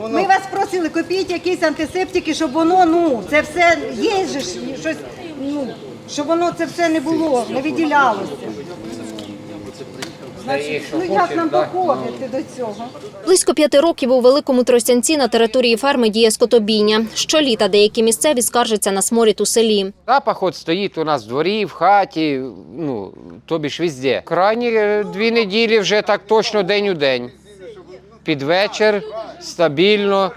Ми вас просили, купіть якісь антисептики, щоб воно, ну, це все є же ж щось, ну, щоб воно це все не було, не виділялося. Значить, ну як нам доходити до цього? Близько п'яти років у Великому Тростянці на території ферми діє скотобійня. Щоліта деякі місцеві скаржаться на сморід у селі. Запах от стоїть у нас в дворі, в хаті, ну, тобі ж везде. Крайні е, дві неділі вже так точно день у день. Під вечір, стабільно,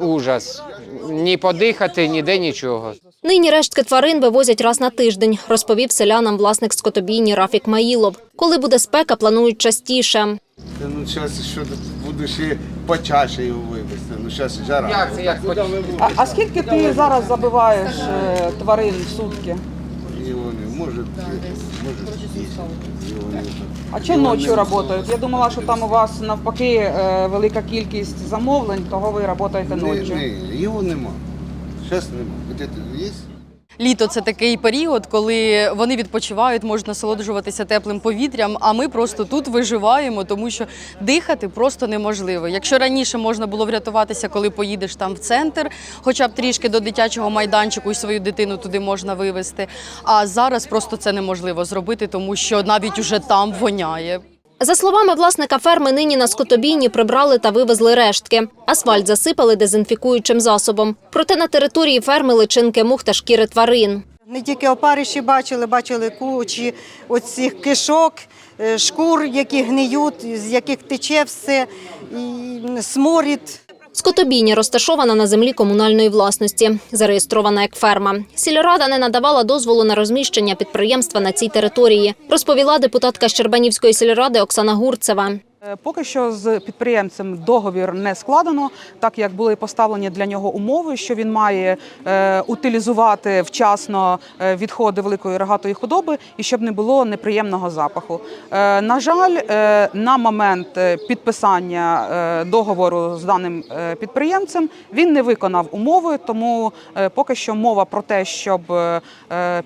ужас. Ні подихати, ніде нічого. Нині рештки тварин вивозять раз на тиждень, розповів селянам власник скотобійні Рафік Маїлов. Коли буде спека, планують частіше. Ну зараз що буду ще почаще його вивезти. Ну зараз жара. Як це як? А, а скільки ти зараз забиваєш е, тварин в сутки? Його не може, може 10. А чи ночі працюють? Я думала, що там у вас навпаки е, велика кількість замовлень, того ви працюєте ночі. ночі. ні, його нема. Зараз нема. Є? Літо це такий період, коли вони відпочивають, можуть насолоджуватися теплим повітрям. А ми просто тут виживаємо, тому що дихати просто неможливо. Якщо раніше можна було врятуватися, коли поїдеш там в центр, хоча б трішки до дитячого майданчику і свою дитину туди можна вивезти. А зараз просто це неможливо зробити, тому що навіть уже там воняє. За словами власника ферми, нині на скотобійні прибрали та вивезли рештки. Асфальт засипали дезінфікуючим засобом. Проте на території ферми личинки мух та шкіри тварин. Не тільки опариші бачили, бачили кучі оцих кишок, е, шкур, які гниють, з яких тече все, і сморід. Скотобійня розташована на землі комунальної власності, зареєстрована як ферма. Сільрада не надавала дозволу на розміщення підприємства на цій території, розповіла депутатка Щербанівської сільради Оксана Гурцева. Е, Поки що з підприємцем договір не складено, так як були поставлені для нього умови, що він має е, утилізувати вчасно е, відходи великої рогатої худоби і щоб не було неприємного запаху. На жаль, на момент підписання договору з даним підприємцем він не виконав умови, тому поки що мова про те, щоб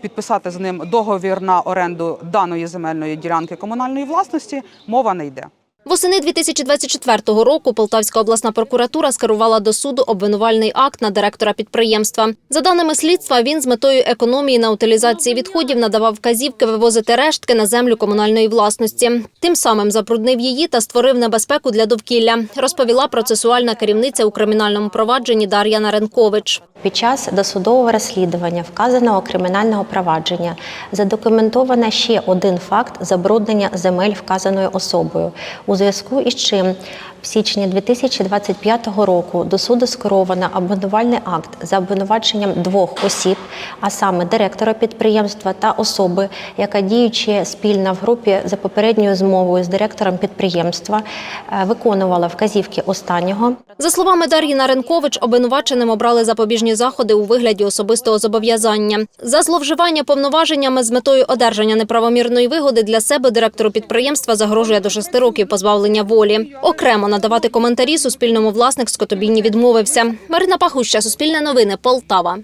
підписати з ним договір на оренду даної земельної ділянки комунальної власності, мова не йде. Восени 2024 року Полтавська обласна прокуратура скерувала до суду обвинувальний акт на директора підприємства. За даними слідства, він з метою економії на утилізації відходів надавав вказівки вивозити рештки на землю комунальної власності. Тим самим забруднив її та створив небезпеку для довкілля, розповіла процесуальна керівниця у кримінальному провадженні Дар'я Наренкович. Під час досудового розслідування вказаного кримінального провадження задокументовано ще один факт забруднення земель вказаною особою, у зв'язку із чим в січні 2025 року до суду скеровано обвинувальний акт за обвинуваченням двох осіб, а саме директора підприємства та особи, яка діючи спільно в групі за попередньою змовою з директором підприємства, е, виконувала вказівки останнього За словами Дар'ї Наренкович, обвинуваченим обрали запобіжні заходи у вигляді особистого зобов'язання. За зловживання повноваженнями з метою одержання неправомірної вигоди для себе директору підприємства загрожує до шести років позбавлення волі. Окремо надавати коментарі суспільному власник скотобійні відмовився. Марина Пахуща, Суспільне новини, Полтава.